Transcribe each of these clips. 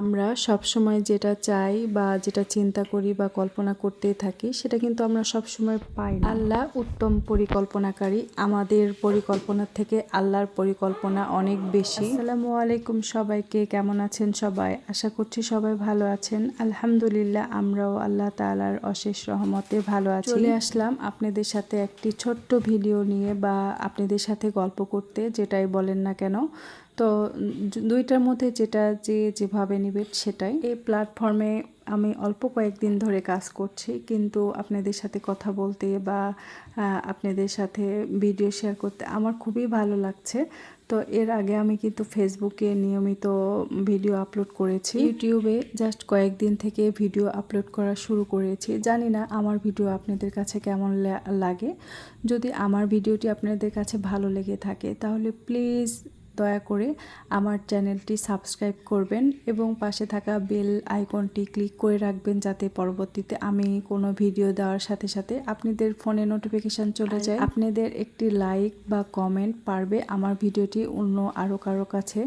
আমরা সবসময় যেটা চাই বা যেটা চিন্তা করি বা কল্পনা করতেই থাকি, সেটা কিন্তু আমরা সবসময় পাই না। আল্লাহ উত্তম পরিকল্পনাকারী। আমাদের পরিকল্পনার থেকে আল্লাহর পরিকল্পনা অনেক বেশি। আসসালামু আলাইকুম সবাইকে, কেমন আছেন সবাই? আশা করছি সবাই ভালো আছেন। আলহামদুলিল্লাহ, আমরাও আল্লাহ তাআলার অশেষ রহমতে ভালো আছি। চলে আসলাম আপনাদের সাথে একটি ছোট্ট ভিডিও নিয়ে বা আপনাদের সাথে গল্প করতে, যেটাই বলেন না কেন। তো দুইটার মধ্যে যেটা যে যেভাবে নিবে সেটাই। এই প্ল্যাটফর্মে আমি অল্প কয়েকদিন ধরে কাজ করছি কিন্তু আপনাদের সাথে কথা বলতে বা আপনাদের সাথে ভিডিও শেয়ার করতে আমার খুবই ভালো লাগছে। তো এর আগে আমি কিন্তু ফেসবুকে নিয়মিত ভিডিও আপলোড করেছি। ইউটিউবে জাস্ট কয়েকদিন থেকে ভিডিও আপলোড করা শুরু করেছি। জানি না আমার ভিডিও আপনাদের কাছে কেমন লাগে। যদি আমার ভিডিওটি আপনাদের কাছে ভালো লেগে থাকে তাহলে প্লিজ দয়া করে আমার চ্যানেলটি সাবস্ক্রাইব করবেন এবং পাশে থাকা বেল আইকনটি ক্লিক করে রাখবেন যাতে পরবর্তীতে আমি কোনো ভিডিও দেওয়ার সাথে সাথে আপনাদের ফোনে নোটিফিকেশান চলে যায়। আপনাদের একটি লাইক বা কমেন্ট পারবে আমার ভিডিওটি অন্য আরও কারও কাছে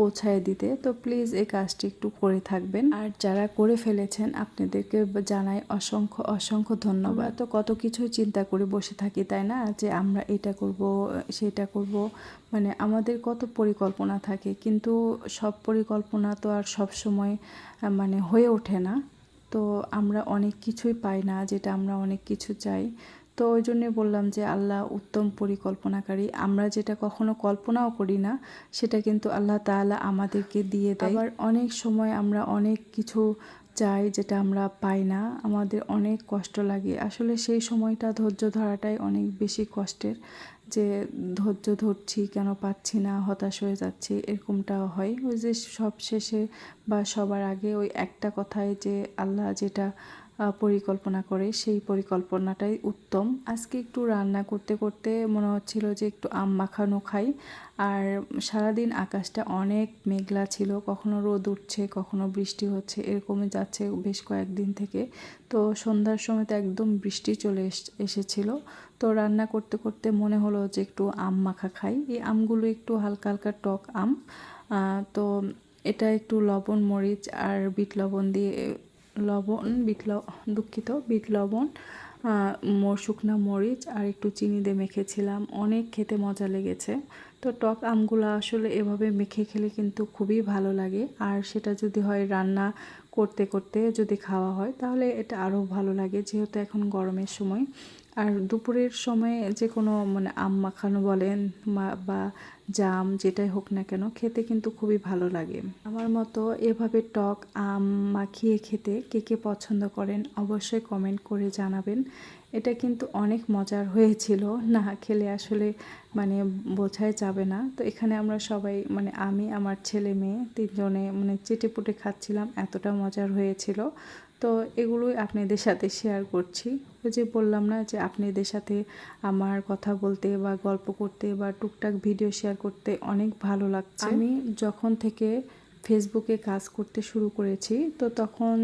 পৌঁছায় দিতে, তো প্লিজ এই কাজটি একটু করে থাকবেন। আর যারা করে ফেলেছেন, আপনাদেরকে জানাই অসংখ্য অসংখ্য ধন্যবাদ। তো কত কিছু চিন্তা করে বসে থাকি, তাই না? যে আমরা এটা করব, সেটা করব। মানে আমাদের কত পরিকল্পনা থাকে, কিন্তু সব পরিকল্পনা তো আর সব সময় মানে হয়ে ওঠে না। তো আমরা অনেক কিছুই পাই না, যেটা আমরা অনেক কিছু চাই। তো ওই জন্যে বললাম যে, আল্লাহ উত্তম পরিকল্পনাকারী। আমরা যেটা কখনো কল্পনাও করি না, সেটা কিন্তু আল্লাহ তাআলা আমাদেরকে দিয়ে দেয়। আবার অনেক সময় আমরা অনেক কিছু চাই যেটা আমরা পাই না, আমাদের অনেক কষ্ট লাগে। আসলে সেই সময়টা ধৈর্য ধরাটাই অনেক বেশি কষ্টের, যে ধৈর্য ধরছি কেন পাচ্ছি না, হতাশ হয়ে যাচ্ছি, এরকমটাও হয়। ওই যে সব শেষে বা সবার আগে ওই একটা কথায় যে, আল্লাহ যেটা পরিকল্পনা করে, সেই পরিকল্পনাটাই উত্তম। আজকে একটু রান্না করতে করতে মনে হচ্ছিল যে একটু আম মাখানো খাই। আর সারাদিন আকাশটা অনেক মেঘলা ছিল, কখনো রোদ উঠছে, কখনো বৃষ্টি হচ্ছে, এরকমই যাচ্ছে বেশ কয়েকদিন থেকে। তো সন্ধ্যার সময় তো একদম বৃষ্টি চলে এস- এসেছিল। তো রান্না করতে করতে মনে হলো যে একটু আম মাখা খাই। এই আমগুলো একটু হালকা হালকা টক আম। তো এটা একটু লবণ, মরিচ আর বিট লবণ দিয়ে লবণ, বিট দুঃখিত, বিট লবণ মোর শুকনা মরিচ আর একটু চিনি দিয়ে মেখেছিলাম। অনেক খেতে মজা লেগেছে। তো টক আমগুলো আসলে এভাবে মেখে খেলে কিন্তু খুবই ভালো লাগে। আর সেটা যদি হয় রান্না করতে করতে যদি খাওয়া হয়, তাহলে এটা আরও ভালো লাগে, যেহেতু এখন গরমের সময়। আর দুপুরের সময় যে কোনো মানে আম মাখানো বলেন বা জাম যেটাই হোক না কেন খেতে কিন্তু খুবই ভালো লাগে। আমার মতো এভাবে টক আম মাখিয়ে খেতে কে কে পছন্দ করেন অবশ্যই কমেন্ট করে জানাবেন। এটা কিন্তু অনেক মজার হয়েছিল। না খেলে আসলে মানে বোঝাই যাবে না। তো এখানে আমরা সবাই মানে আমি, আমার ছেলে মেয়ে তিনজনে মানে চেটে পুটে খাচ্ছিলাম। এতটা মজার হয়েছিল। তো এগুলোই আপনাদের সাথে শেয়ার করছি। যে বললাম না যে আপনাদের সাথে আমার কথা বলতে বা গল্প করতে বা টুকটাক ভিডিও শেয়ার করতে অনেক ভালো লাগছে। আমি যখন থেকে ফেসবুকে কাজ করতে শুরু করেছি, তো তখন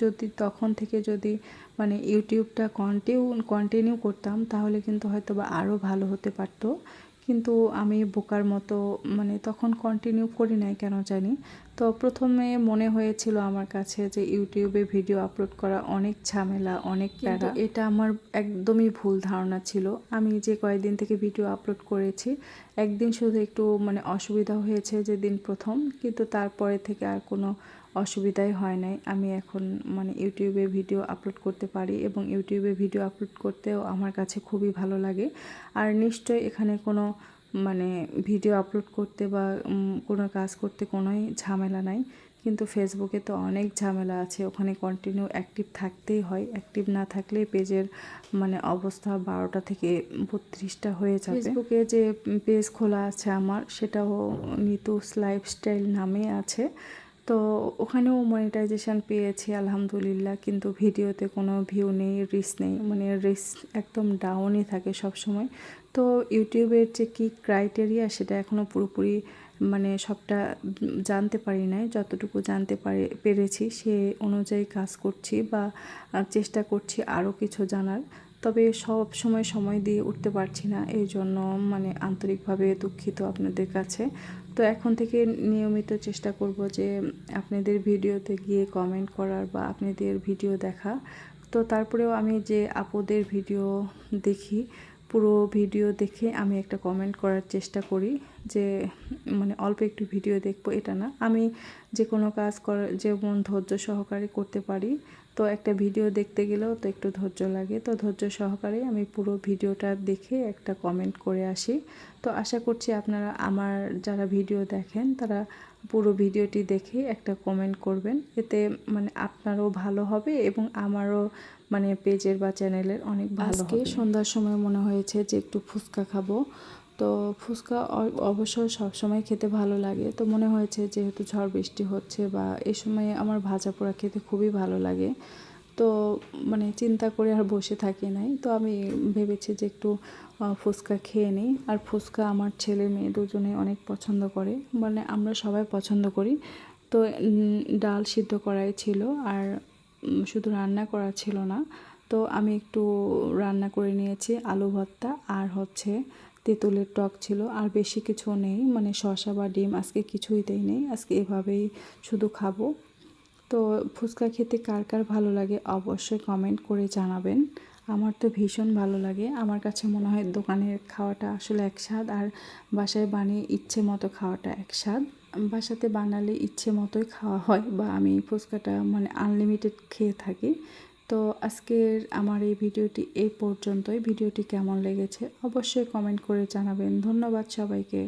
যদি, তখন থেকে যদি মানে ইউটিউবটা কন্টিনিউ কন্টিনিউ করতাম, তাহলে কিন্তু হয়তো বা আরও ভালো হতে পারতো। কিন্তু আমি বোকার মতো মানে তখন কন্টিনিউ করি নাই কেন জানি। তো প্রথমে মনে হয়েছিল আমার কাছে যে ইউটিউবে ভিডিও আপলোড করা অনেক ঝামেলা অনেক প্যারা। এটা আমার একদমই ভুল ধারণা ছিল। আমি যে কয়েকদিন থেকে ভিডিও আপলোড করেছি একদিন শুধু একটু মানে অসুবিধা হয়েছে যেদিন প্রথম কিন্তু তারপরে থেকে আর কোনো অসুবিধাই হয় নাই। আমি এখন মানে ইউটিউবে ভিডিও আপলোড করতে পারি এবং ইউটিউবে ভিডিও আপলোড করতেও আমার কাছে খুবই ভালো লাগে। আর নিশ্চয়ই এখানে কোনো মানে ভিডিও আপলোড করতে বা কোনো কাজ করতে কোনোই ঝামেলা নাই। কিন্তু ফেসবুকে তো অনেক ঝামেলা আছে। ওখানে কন্টিনিউ অ্যাক্টিভ থাকতেই হয়। অ্যাক্টিভ না থাকলে পেজের মানে অবস্থা বারোটা থেকে বত্রিশটা হয়ে যাবে। ফেসবুকে যে পেজ খোলা আছে আমার, সেটাও নিতুস লাইফস্টাইল নামে আছে। তো ওখানেও মনিটাইজেশন পেয়েছি, আলহামদুলিল্লাহ। কিন্তু ভিডিওতে কোনো ভিউ নেই রিস নেই। মানে রিস একদম ডাউনই থাকে সব সময় তো ইউটিউবের যে কী ক্রাইটেরিয়া সেটা এখনও পুরোপুরি মানে সবটা জানতে পারি নাই। যতটুকু জানতে পারে, পেরেছি। সে অনুযায়ী কাজ করছি বা চেষ্টা করছি আরও কিছু জানার। তবে সব সময় সময় দিয়ে উঠতে পারছি না এই জন্য মানে আন্তরিকভাবে দুঃখিত আপনাদের কাছে। তো এখন থেকে নিয়মিত চেষ্টা করব যে আপনাদের ভিডিওতে গিয়ে কমেন্ট করার বা আপনাদের ভিডিও দেখা। তো তারপরেও আমি যে আপুদের ভিডিও দেখি, পুরো ভিডিও দেখে আমি একটা কমেন্ট করার চেষ্টা করি। যে মানে অল্প একটু ভিডিও দেখব এটা না। আমি যে কোনো কাজ করার যেমন ধৈর্য সহকারে করতে পারি তো একটা ভিডিও দেখতে গেলেও তো একটু ধৈর্য লাগে। তো ধৈর্য সহকারে আমি পুরো ভিডিওটা দেখে একটা কমেন্ট করে আসি। তো আশা করছি আপনারা আমার যারা ভিডিও দেখেন তারা পুরো ভিডিওটি দেখে একটা কমেন্ট করবেন। এতে মানে আপনারও ভালো হবে এবং আমারও মানে পেজের বা চ্যানেলের অনেক ভালো সন্ধ্যার সময় মনে হয়েছে যে একটু ফুচকা খাব। তো ফুচকা অ- অবশ্য সবসময় খেতে ভালো লাগে। তো মনে হয়েছে যেহেতু ঝড় বৃষ্টি হচ্ছে বা এই সময়ে আমার ভাজা পোড়া খেতে খুবই ভালো লাগে। তো মানে চিন্তা করে আর বসে থাকি নাই। তো আমি ভেবেছি যে একটু ফুচকা খেয়ে নিই। আর ফুচকা আমার ছেলে মেয়ে দুজনে অনেক পছন্দ করে। মানে আমরা সবাই পছন্দ করি। তো ডাল সিদ্ধ করাই ছিল আর শুধু রান্না করা ছিল না। তো আমি একটু রান্না করে নিয়েছি আলু ভর্তা আর হচ্ছে তেঁতুলের টক ছিল, আর বেশি কিছু নেই মানে শসা বা ডিম আজকে কিছুই দেই নেই, আজকে এভাবেই শুধু খাব। তো ফুচকা খেতে কার কার ভালো লাগে অবশ্যই কমেন্ট করে জানাবেন। আমার তো ভীষণ ভালো লাগে, আমার কাছে মনে হয় দোকানের খাওয়াটা আসলে এক স্বাদ, আর বাসায় বানিয়ে ইচ্ছে মতো খাওয়াটা এক স্বাদ। বাসাতে বানালে ইচ্ছে মতোই খাওয়া হয়, বা আমি ফুচকাটা মানে আনলিমিটেড খেয়ে থাকি। তো আজকের আমার এই ভিডিওটি এই পর্যন্তই। ভিডিওটি কেমন লেগেছে অবশ্যই কমেন্ট করে জানাবেন। ধন্যবাদ সবাইকে।